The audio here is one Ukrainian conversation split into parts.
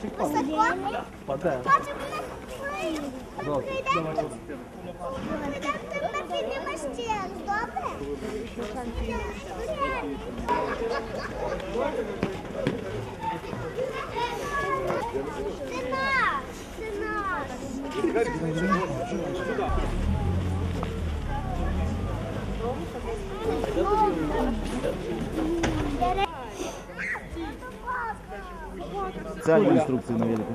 Високо? Паде. Бачу, мене прийде. Тепер піднімеш ще, добре? Це інструкції на велику.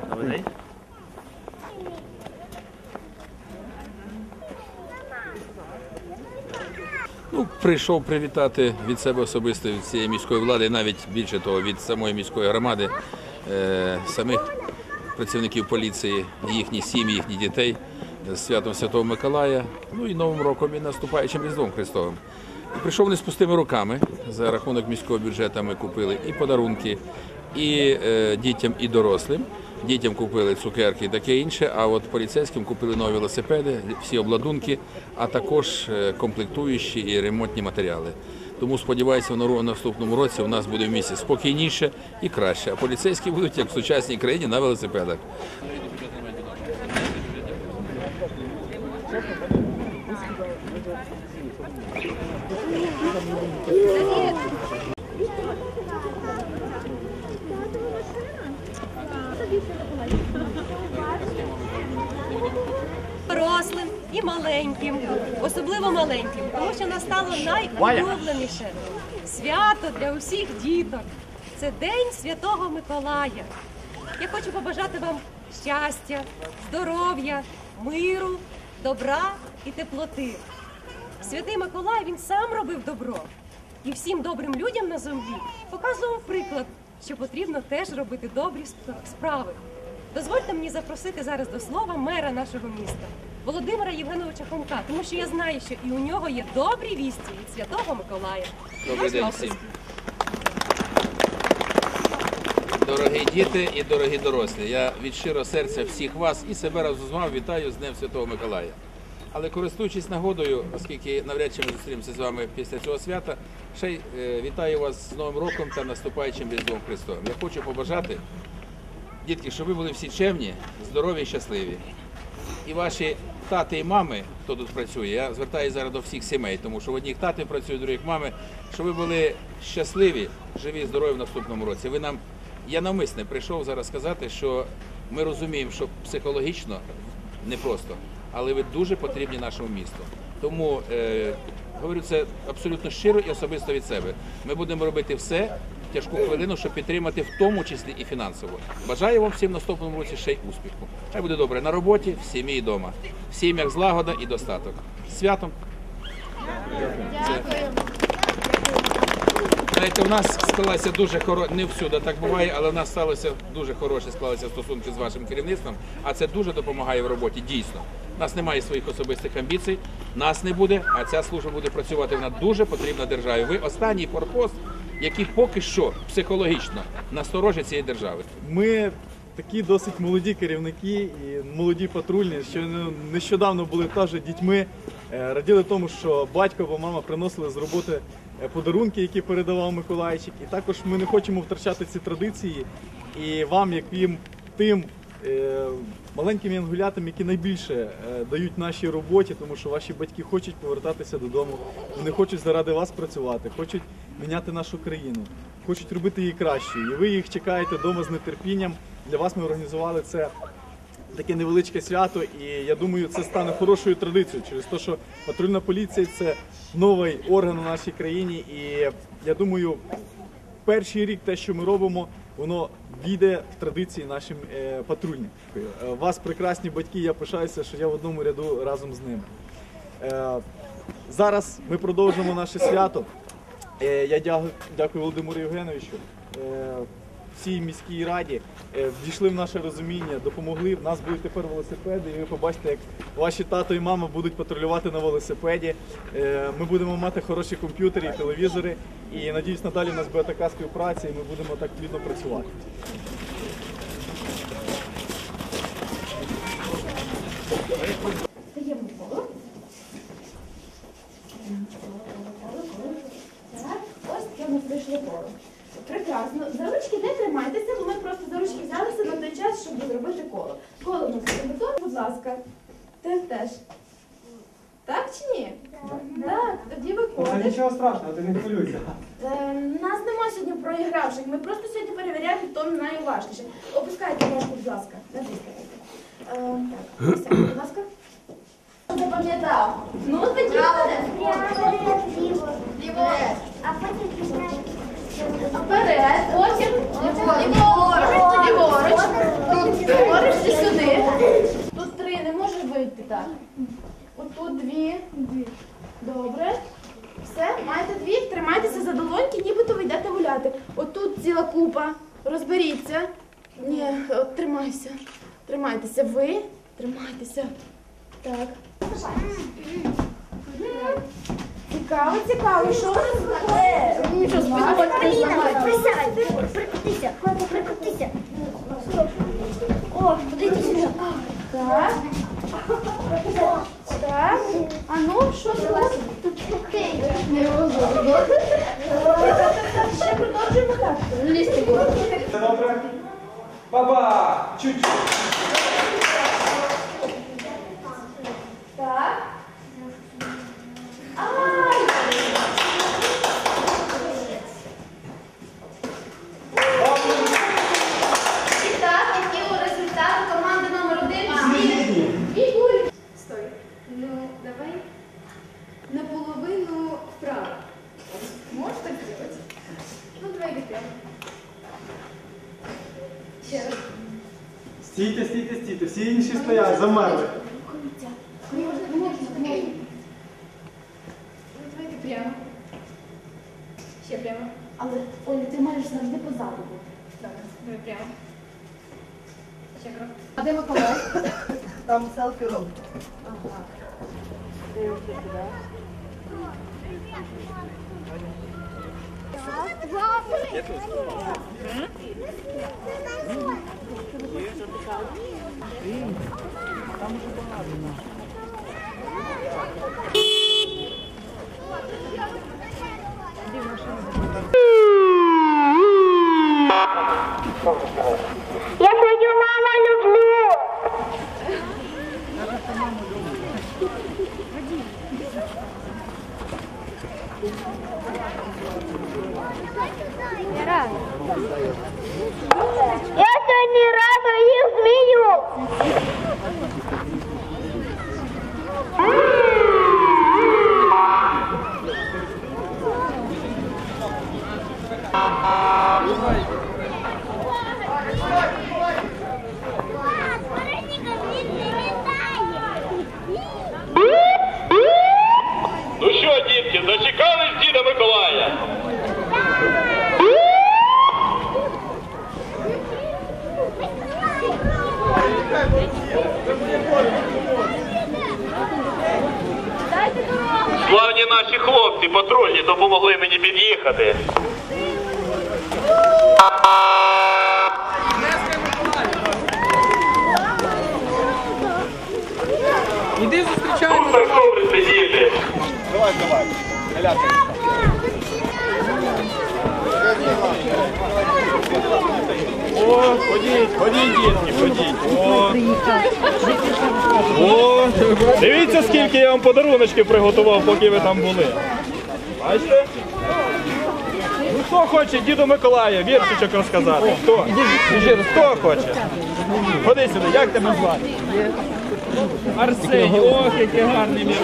Ну, прийшов привітати від себе особисто від цієї міської влади, навіть більше того, від самої міської громади, е, самих працівників поліції, їхні сім'ї, їхніх дітей з святом Святого Миколая, ну і Новим роком і наступаючим Різдвом Христовим. І прийшов не з пустими руками. За рахунок міського бюджету ми купили і подарунки, і е, дітям, і дорослим. Дітям купили цукерки і таке інше, а от поліцейським купили нові велосипеди, всі обладунки, а також е, комплектуючі і ремонтні матеріали. Тому сподіваюся, в наступному році у нас буде в місті спокійніше і краще. А поліцейські будуть як в сучасній країні на велосипедах. дорослим і маленьким, особливо маленьким, тому що настало найулюбленіше свято для усіх діток. Це День Святого Миколая. Я хочу побажати вам щастя, здоров'я, миру, добра і теплоти. Святий Миколай він сам робив добро і всім добрим людям на землі показував приклад, що потрібно теж робити добрі справи. Дозвольте мені запросити зараз до слова мера нашого міста Володимира Євгеновича Хомка, тому що я знаю, що і у нього є добрі вісті від Святого Миколая. Добрий день всім. Дорогі діти і дорогі дорослі, я від щиро серця всіх вас і себе вами вітаю з Днем Святого Миколая. Але користуючись нагодою, оскільки навряд чи ми зустрінемося з вами після цього свята, ще й е, вітаю вас з Новим роком та наступаючим Різдвом Христовим. Я хочу побажати, дітки, щоб ви були всі чемні, здорові і щасливі. І ваші тати і мами, хто тут працює, я звертаюся зараз до всіх сімей, тому що в одних тати працюють, в других мами, щоб ви були щасливі, живі, здорові в наступному році. Ви нам, я навмисне прийшов зараз сказати, що ми розуміємо, що психологічно непросто, але ви дуже потрібні нашому місту. Тому е, говорю це абсолютно щиро і особисто від себе. Ми будемо робити все тяжку хвилину, щоб підтримати в тому числі і фінансово. Бажаю вам всім наступному році ще й успіху. Хай буде добре на роботі, в сім'ї і вдома. Сім'ях злагода і достаток. Святом! Знаєте, у нас склалася дуже хоро... не всюди так буває, але у нас сталося дуже хороші склалися стосунки з вашим керівництвом, а це дуже допомагає в роботі. Дійсно, у нас немає своїх особистих амбіцій, нас не буде, а ця служба буде працювати. Вона дуже потрібна державі. Ви останній форпост, який поки що психологічно насторожі цієї держави. Ми такі досить молоді керівники і молоді патрульні, що нещодавно були теж дітьми. Е, Раділи тому, що батько або мама приносили з роботи е, подарунки, які передавав Миколайчик. І також ми не хочемо втрачати ці традиції. І вам, яким тим е, маленьким янгулятам, які найбільше дають нашій роботі, тому що ваші батьки хочуть повертатися додому, вони хочуть заради вас працювати, хочуть міняти нашу країну, хочуть робити її кращою. І ви їх чекаєте вдома з нетерпінням. Для вас ми організували це таке невеличке свято, і я думаю, це стане хорошою традицією через те, що патрульна поліція це новий орган у нашій країні. І я думаю, перший рік те, що ми робимо, воно війде в традиції нашим е, патрульним. Е, вас прекрасні батьки, я пишаюся, що я в одному ряду разом з ними. Е, зараз ми продовжимо наше свято. Я дякую Володимиру Євгеновичу. Всій міській раді е, вдійшли в наше розуміння, допомогли. В нас будуть тепер велосипеди, і ви побачите, як ваші тато і мама будуть патрулювати на велосипеді. Е, Ми будемо мати хороші комп'ютери і телевізори. І надіюсь, надалі у нас буде така співпраця, і ми будемо так плідно працювати. щоб зробити коло. Коло ми зробимо будь ласка, ти теж. Так чи ні? Так, тоді Та виходиш. нічого страшного, ти не хвилюйся. Е, нас нема сьогодні проігравших. Ми просто сьогодні перевіряємо, хто найважчіше. Опускайте ножку, будь ласка. Натискайте. Е, так, присядьте, будь ласка. Запам'ятав. Ну, тоді буде. Ліворуч. Вперед, потім ліворуч, ліворуч, ліворуч сюди. Тут три, не може вийти так. Отут дві. Добре. Все, маєте дві, тримайтеся за долоньки, нібито ви йдете гуляти. Отут ціла купа. Розберіться. Ні, от тримайся. Тримайтеся. Ви тримайтеся. Так. Цікаво, цікаво. Що ви таке? Нічого, спідувати присядь. Прикрутися. О, подивіться сюди. Так. Так. А ну, що розумію. Ще продовжуємо так. Лізьте. Баба! Чуть-чуть. Так. Ай! І так, які у результати команди номер один. Дві- Дві кулі. Стой. Ну, давай наполовину вправо. Можеш так зробити? Ну, давай відпрямо. Ще раз. Стійте, стійте, стійте. Всі інші стоять, замерли. Давайте прямо. Ще прямо. Але, Оля, ти маєш завжди позаду бути. Добре, давай прямо. Ще крок. А де Миколай? Я Я сьогодні рада їх змію. Ну що, дітки, дочекались Діда Миколая? Славні наші хлопці патрульні допомогли мені під'їхати. Іди зустрічаємо. Так добре сидіти. О, ходіть, ходіть, дітки, ходіть. О. О, дивіться, скільки я вам подаруночків приготував, поки ви там були. Бачите? Ну хто хоче діду Миколая віршичок розказати? Хто? Хто хоче? Ходи сюди, як тебе звати? Арсеній, ох, який гарний мір.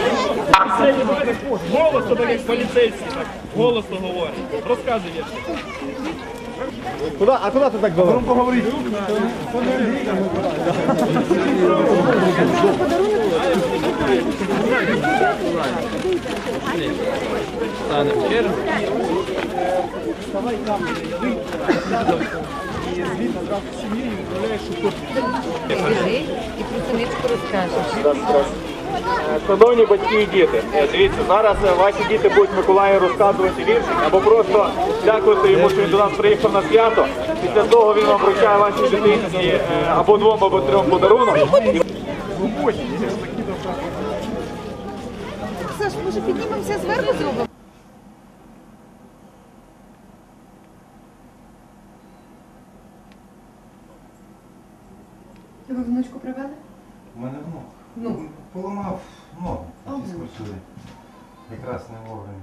Арсеній, так голосно, так як поліцейський, так голосно говорить. Розказуй віршик. Куда? А куда ты так говоришь? Ну, поговорить. Станемо чергу. Шановні батьки і діти, е, дивіться, зараз е, ваші діти будуть Миколаю розказувати віршик або просто дякувати йому, що він до нас приїхав на свято. Після того він вам вручає вашій дитині е, або двом, або трьом подарунок. Саш, може піднімемося зверху зробимо? Ви внучку привели? Фізкультурі. Якраз вовремя.